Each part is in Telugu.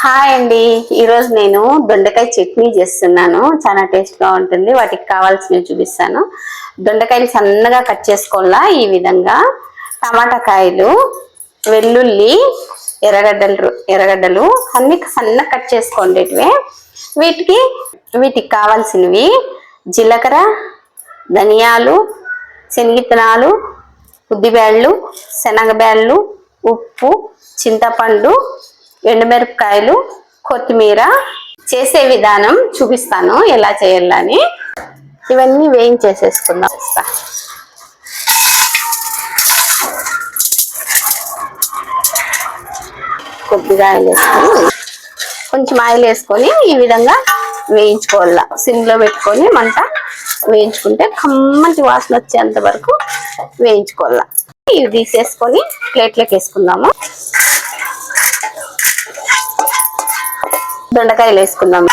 హాయ్ అండి. ఈరోజు నేను దొండకాయ చట్నీ చేస్తున్నాను. చాలా టేస్ట్గా ఉంటుంది. వాటికి కావాల్సినవి చూపిస్తాను. దొండకాయలు సన్నగా కట్ చేసుకోవాలా? ఈ విధంగా టమాటా కాయలు వెల్లుల్లి ఎర్రగడ్డలు ఎర్రగడ్డలు అన్ని సన్నగా కట్ చేసుకోండి వీటికి వీటికి కావాల్సినవి జీలకర్ర ధనియాలు శనగిత్తనాలు ఉద్దిబేళ్ళు శనగబ్యాళ్ళు ఉప్పు చింతపండు ఎండుమిరపకాయలు కొత్తిమీర చేసే విధానం చూపిస్తాను ఎలా చేయాలని ఇవన్నీ వేయించేసేసుకుందాం. కొద్దిగా ఆయిల్ వేసుకొని కొంచెం ఆయిల్ వేసుకొని ఈ విధంగా వేయించుకోవాల. సిమ్లో పెట్టుకొని మంట వేయించుకుంటే కమ్మటి వాసన వచ్చేంత వరకు వేయించుకోవాల. ఇవి తీసేసుకొని ప్లేట్లోకి వేసుకుందాము. దొండకాయలు వేసుకుందాం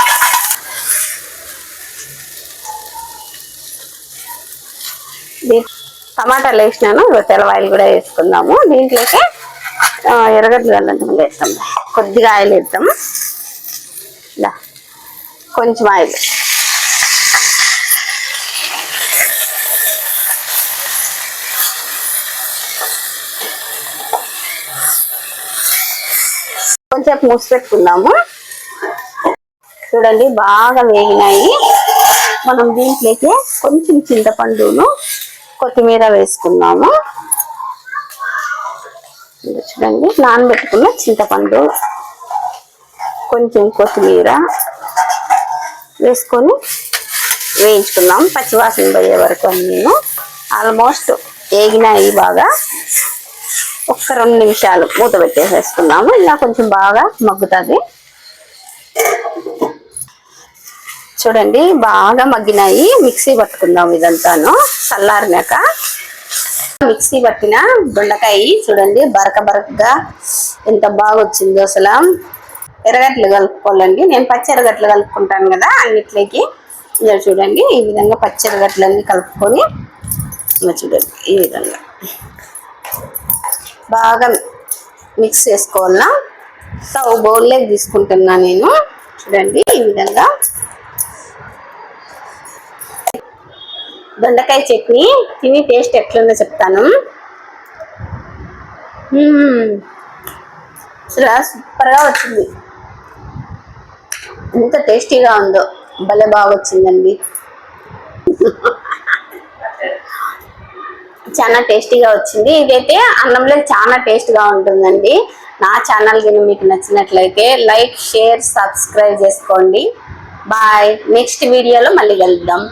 టమాటాలు వేసినాను తెల్లవాయలు కూడా వేసుకుందాము. దీంట్లోకి ఎర్రగడ్డలు అల్లంతం వేస్తాం. కొద్దిగా ఆయిల్ వేద్దాం. ఇలా కొంచెం ఆయిల్. కొంచెం మూసి పెట్టుకుందాము. చూడండి బాగా వేగినాయి. మనం దీంట్లోకి కొంచెం చింతపండును కొత్తిమీర వేసుకున్నాము చూడండి నానబెట్టుకున్న చింతపండు కొంచెం కొత్తిమీర వేసుకొని వేయించుకున్నాం పచ్చివాసన పోయే వరకు నేను ఆల్మోస్ట్ వేగినాయి బాగా. ఒక్క రెండు నిమిషాలు మూత పెట్టేసేసుకున్నాము ఇలా కొంచెం బాగా మగ్గుతుంది. చూడండి బాగా మగ్గినాయి. మిక్సీ పట్టుకుందాం ఇదంతాను. చల్లారినాక మిక్సీ పట్టిన దొండకాయ చూడండి బరక బరకగా ఎంత బాగా వచ్చిందో అసలు. ఎర్రగడ్డలు కలుపుకోవాలండి. నేను పచ్చి ఎర్రగడ్డలు కలుపుకుంటాను కదా అన్నిట్లోకి. ఇలా చూడండి ఈ విధంగా పచ్చి ఎర్రగడ్డలన్నీ కలుపుకొని ఇలా చూడండి ఈ విధంగా. బాగా మిక్స్ చేసుకోవాలా? స్టవ్ బౌల్లోకి తీసుకుంటున్నా నేను. చూడండి ఈ విధంగా. దొండకాయ చట్నీ. తిని టేస్ట్ ఎట్లుందో చెప్తాను. చాలా అసలు సూపర్గా వచ్చింది. ఎంత టేస్టీగా ఉందో. భలే బాగా వచ్చిందండి చాలా టేస్టీగా వచ్చింది. ఇదైతే అన్నంలో చాలా టేస్ట్గా ఉంటుందండి. నా ఛానల్ కింద మీకు నచ్చినట్లయితే లైక్ షేర్ సబ్స్క్రైబ్ చేసుకోండి. బాయ్. నెక్స్ట్ వీడియోలో మళ్ళీ కలుద్దాం.